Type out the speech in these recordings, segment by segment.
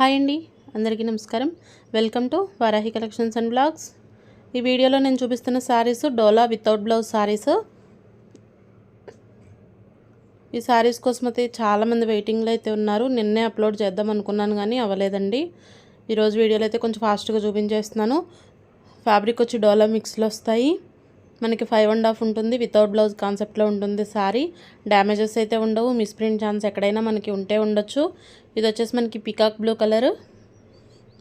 Hi అండి అందరికీ నమస్కారం. Welcome to Varahi collections and blogs. ఈ వీడియోలో నేను చూపిస్తున్న శారీస్ డోలా వితౌట్ బ్లౌజ్ శారీస్ ఈ శారీస్ కోసం అయితే చాలామంది వెయిటింగ్లో అయితే ఉన్నారు. నిన్నే అప్లోడ్ చేద్దాం అనుకున్నాను కానీ అవ్వలేదండి. ఈరోజు వీడియోలో అయితే కొంచెం ఫాస్ట్గా చూపించేస్తున్నాను. ఫ్యాబ్రిక్ వచ్చి డోలా మిక్స్లో వస్తాయి. మనకి ఫైవ్ అండ్ హాఫ్ ఉంటుంది. వితౌట్ బ్లౌజ్ కాన్సెప్ట్లో ఉంటుంది సారీ డ్యామేజెస్ అయితే ఉండవు. మిస్ప్రింట్ ఛాన్స్ ఎక్కడైనా మనకి ఉంటే ఉండొచ్చు. ఇది వచ్చేసి మనకి పికాక్ బ్లూ కలర్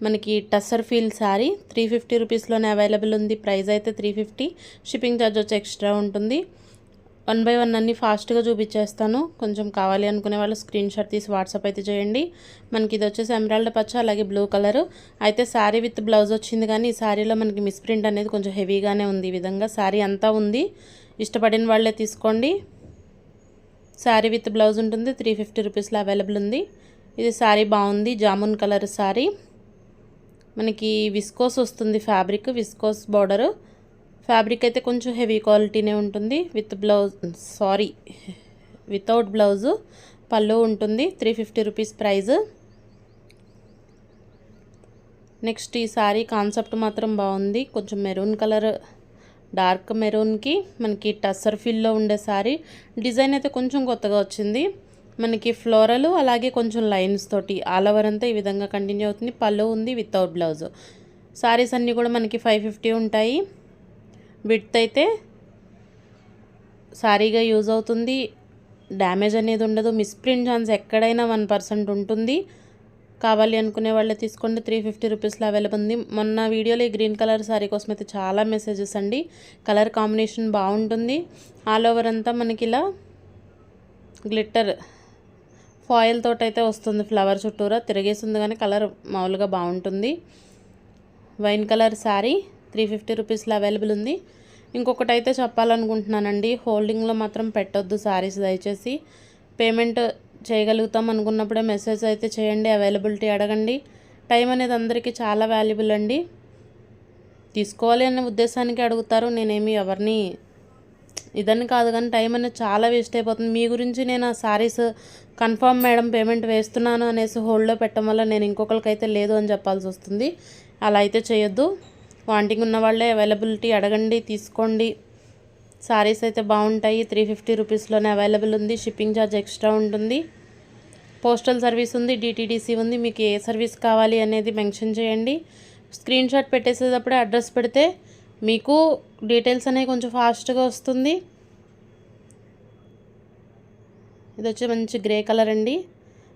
మనకి tussar feel sari three fifty రూపీస్లోనే available ఉంది. ప్రైస్ అయితే త్రీ ఫిఫ్టీ షిప్పింగ్ ఛార్జ్ వచ్చి ఎక్స్ట్రా ఉంటుంది. వన్ బై వన్ అన్ని ఫాస్ట్గా చూపించేస్తాను. కొంచెం కావాలి అనుకునే వాళ్ళు స్క్రీన్ షాట్ తీసి వాట్సాప్ అయితే చేయండి. మనకి ఇది వచ్చేసి ఎమరాల్డ్ పచ్చ అలాగే బ్లూ కలర్. అయితే శారీ విత్ బ్లౌజ్ వచ్చింది కానీ ఈ శారీలో మనకి మిస్ప్రింట్ అనేది కొంచెం హెవీగానే ఉంది. ఈ విధంగా శారీ అంతా ఉంది. ఇష్టపడిన వాళ్ళే తీసుకోండి. శారీ విత్ బ్లౌజ్ ఉంటుంది. త్రీ ఫిఫ్టీ రూపీస్లో అవైలబుల్ ఉంది. ఇది శారీ బాగుంది. జామున్ కలర్ శారీ. మనకి విస్కోస్ వస్తుంది ఫ్యాబ్రిక్ విస్కోస్ బార్డరు. ఫ్యాబ్రిక్ అయితే కొంచెం హెవీ క్వాలిటీనే ఉంటుంది. With blouse sari without blouse పళ్ళు ఉంటుంది. Three fifty rupees prize next ఈ సారీ కాన్సెప్ట్ మాత్రం బాగుంది. కొంచెం మెరూన్ కలర్ డార్క్ మెరూన్కి మనకి టస్సర్ ఫిల్లో ఉండే శారీ డిజైన్ అయితే కొంచెం కొత్తగా వచ్చింది. మనకి ఫ్లోరల్ అలాగే కొంచెం లైన్స్ తోటి ఆల్ ఓవర్ అంతా ఈ విధంగా కంటిన్యూ అవుతుంది. పళ్ళు ఉంది వితౌట్ బ్లౌజ్. సారీస్ అన్నీ కూడా మనకి ఫైవ్ ఫిఫ్టీ ఉంటాయి. విడ్త్ అయితే సారీగా యూజ్ అవుతుంది. డ్యామేజ్ అనేది ఉండదు. మిస్ప్రింట్ ఛాన్స్ ఎక్కడైనా వన్ పర్సెంట్ ఉంటుంది. కావాలి అనుకునే వాళ్ళే తీసుకోండి. త్రీ ఫిఫ్టీ రూపీస్లో అవైలబుల్ ఉంది. మొన్న వీడియోలో ఈ గ్రీన్ కలర్ శారీ కోసం అయితే చాలా మెసేజెస్ అండి. కలర్ కాంబినేషన్ బాగుంటుంది. ఆల్ ఓవర్ అంతా మనకి ఇలా గ్లిట్టర్ ఫాయిల్ తోటి అయితే వస్తుంది ఫ్లవర్ చుట్టూరా. తిరిగేసింది కానీ కలర్ మామూలుగా బాగుంటుంది. Wine colour sari three fifty రూపీస్లో అవైలబుల్ ఉంది. ఇంకొకటి అయితే చెప్పాలనుకుంటున్నానండి హోల్డింగ్లో మాత్రం పెట్టొద్దు శారీస్ దయచేసి. పేమెంట్ చేయగలుగుతాం అనుకున్నప్పుడే మెసేజ్ అయితే చేయండి అవైలబిలిటీ అడగండి. టైం అనేది అందరికీ చాలా వాల్యుబుల్ అండి. తీసుకోవాలి అనే ఉద్దేశానికి అడుగుతారు నేనేమి ఎవరిని ఇదని కాదు కానీ టైం అనేది చాలా వేస్ట్ అయిపోతుంది. మీ గురించి నేను ఆ శారీస్ కన్ఫర్మ్ మేడం పేమెంట్ వేస్తున్నాను అనేసి హోల్డ్లో పెట్టడం వల్ల నేను ఇంకొకరికైతే లేదు అని చెప్పాల్సి వస్తుంది. అలా అయితే చేయొద్దు. వాంటింగ్ ఉన్న వాళ్ళే అవైలబిలిటీ అడగండి తీసుకోండి. సారీస్ అయితే బాగుంటాయి త్రీ ఫిఫ్టీ రూపీస్లోనే అవైలబుల్ ఉంది. షిప్పింగ్ ఛార్జ్ ఎక్స్ట్రా ఉంటుంది. పోస్టల్ సర్వీస్ ఉంది డిటీడీసీ ఉంది. మీకు ఏ సర్వీస్ కావాలి అనేది మెన్షన్ చేయండి. స్క్రీన్ షాట్ పెట్టేసేటప్పుడే అడ్రస్ పెడితే మీకు డీటెయిల్స్ అనేవి కొంచెం ఫాస్ట్గా వస్తుంది. ఇది వచ్చి మంచి గ్రే కలర్ అండి.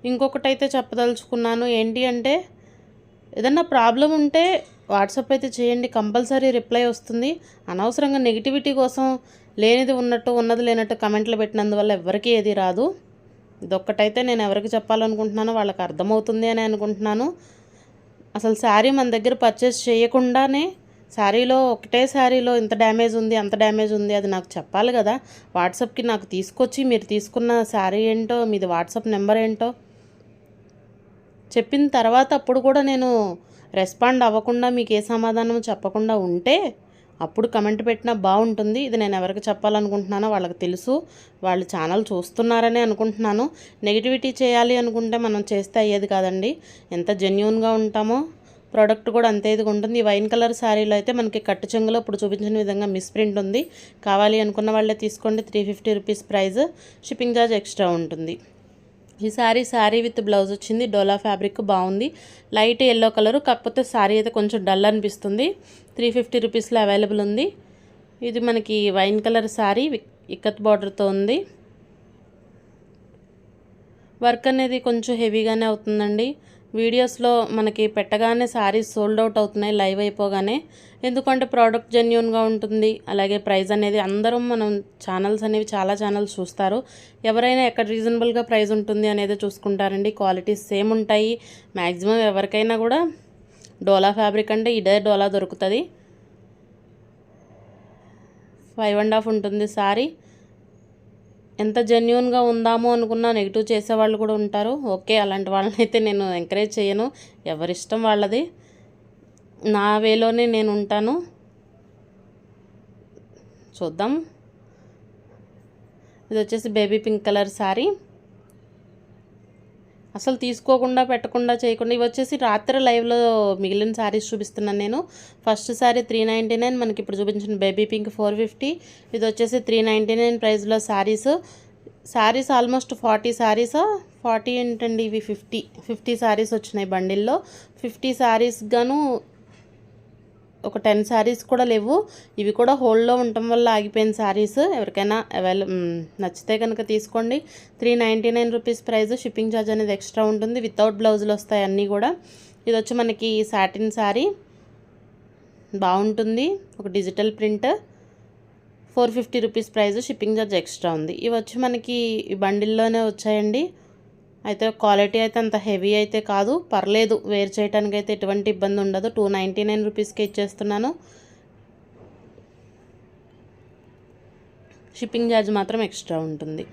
ఇంకొకటి అయితే చెప్పదలుచుకున్నాను ఏంటి అంటే ఏదన్నా ప్రాబ్లం ఉంటే వాట్సాప్ అయితే చేయండి కంపల్సరీ రిప్లై వస్తుంది. అనవసరంగా నెగిటివిటీ కోసం లేనిది ఉన్నట్టు ఉన్నది లేనట్టు కమెంట్లు పెట్టినందువల్ల ఎవరికి ఏది రాదు. ఇదొక్కటైతే నేను ఎవరికి చెప్పాలనుకుంటున్నానో వాళ్ళకి అర్థమవుతుంది అని అనుకుంటున్నాను. అసలు శారీ మన దగ్గర పర్చేస్ చేయకుండానే శారీలో ఒకటే శారీలో ఇంత డ్యామేజ్ ఉంది అంత డ్యామేజ్ ఉంది అది నాకు చెప్పాలి కదా. వాట్సాప్కి నాకు తీసుకొచ్చి మీరు తీసుకున్న శారీ ఏంటో మీది వాట్సాప్ నెంబర్ ఏంటో చెప్పిన తర్వాత అప్పుడు కూడా నేను రెస్పాండ్ అవ్వకుండా మీకు ఏ సమాధానం చెప్పకుండా ఉంటే అప్పుడు కమెంట్ పెట్టినా బాగుంటుంది. ఇది నేను ఎవరికి చెప్పాలనుకుంటున్నానో వాళ్ళకి తెలుసు. వాళ్ళు ఛానల్ చూస్తున్నారని అనుకుంటున్నాను. నెగిటివిటీ చేయాలి అనుకుంటే మనం చేస్తే అయ్యేది కాదండి. ఎంత జెన్యున్గా ఉంటామో ప్రోడక్ట్ కూడా అంతే ఇదిగా ఉంటుంది. ఈ వైన్ కలర్ శారీలో అయితే మనకి కట్టు చెంగులో ఇప్పుడు చూపించిన విధంగా మిస్ప్రింట్ ఉంది. కావాలి అనుకున్న వాళ్ళే తీసుకోండి. Three fifty rupees price shipping charge extra ఉంటుంది. ఈ శారీ శారీ విత్ బ్లౌజ్ వచ్చింది. డోలా ఫ్యాబ్రిక్ బాగుంది. లైట్ ఎల్లో కలరు కాకపోతే శారీ అయితే కొంచెం డల్ అనిపిస్తుంది. త్రీ ఫిఫ్టీ రూపీస్లో అవైలబుల్ ఉంది. ఇది మనకి వైన్ కలర్ శారీ ఇక్కత్ బార్డర్తో ఉంది. వర్క్ అనేది కొంచెం హెవీగానే అవుతుందండి. వీడియోస్లో మనకి పెట్టగానే శారీస్ సోల్డ్ అవుట్ అవుతున్నాయి లైవ్ అయిపోగానే. ఎందుకంటే ప్రోడక్ట్ జెన్యున్గా ఉంటుంది. అలాగే ప్రైస్ అనేది అందరం మనం ఛానల్స్ అనేవి చాలా ఛానల్స్ చూస్తారు. ఎవరైనా ఎక్కడ రీజనబుల్గా ప్రైస్ ఉంటుంది అనేది చూసుకుంటారండి. క్వాలిటీస్ సేమ్ ఉంటాయి. మ్యాక్సిమం ఎవరికైనా కూడా డోలా ఫ్యాబ్రిక్ అంటే ఇదే డోలా దొరుకుతుంది. ఫైవ్ అండ్ హాఫ్ ఉంటుంది సారీ. ఎంత జెన్యున్గా ఉందాము అనుకున్నా నెగిటివ్ చేసేవాళ్ళు కూడా ఉంటారు. ఓకే అలాంటి వాళ్ళని అయితే నేను ఎంకరేజ్ చేయను. ఎవరిష్టం వాళ్ళది. నా వేలోనే నేను ఉంటాను. చూద్దాం. ఇది వచ్చేసి బేబీ పింక్ కలర్ శారీ అసలు తీసుకోకుండా పెట్టకుండా చేయకుండా ఇవి వచ్చేసి రాత్రి లైవ్లో మిగిలిన శారీస్ చూపిస్తున్నాను నేను. First sari three ninety nine మనకి ఇప్పుడు చూపించిన బేబీ పింక్ ఫోర్ ఫిఫ్టీ ఇది వచ్చేసి త్రీ నైంటీ నైన్ ప్రైస్లో saris saris almost forty saris forty ఏంటండి ఇవి ఫిఫ్టీ ఫిఫ్టీ శారీస్ వచ్చినాయి బండిల్లో. ఫిఫ్టీ శారీస్ గాను ఒక టెన్ శారీస్ కూడా లేవు. ఇవి కూడా హోల్డ్లో ఉండటం వల్ల ఆగిపోయిన శారీస్ ఎవరికైనా అవైల నచ్చితే కనుక తీసుకోండి. Three ninety nine rupees price shipping charge అనేది ఎక్స్ట్రా ఉంటుంది. వితౌట్ బ్లౌజులు వస్తాయి అన్నీ కూడా. ఇది వచ్చి మనకి సాటిన్ శారీ బాగుంటుంది. ఒక digital print. Four fifty rupees price shipping charge extra ఉంది. ఇవి వచ్చి మనకి ఈ బండిల్లోనే వచ్చాయండి. అయితే క్వాలిటీ అయితే అంత హెవీ అయితే కాదు. పర్లేదు వేర్ చేయడానికి అయితే ఎటువంటి ఇబ్బంది ఉండదు. టూ నైంటీ నైన్ రూపీస్కి ఇచ్చేస్తున్నాను. షిప్పింగ్ ఛార్జ్ మాత్రం ఎక్స్ట్రా ఉంటుంది.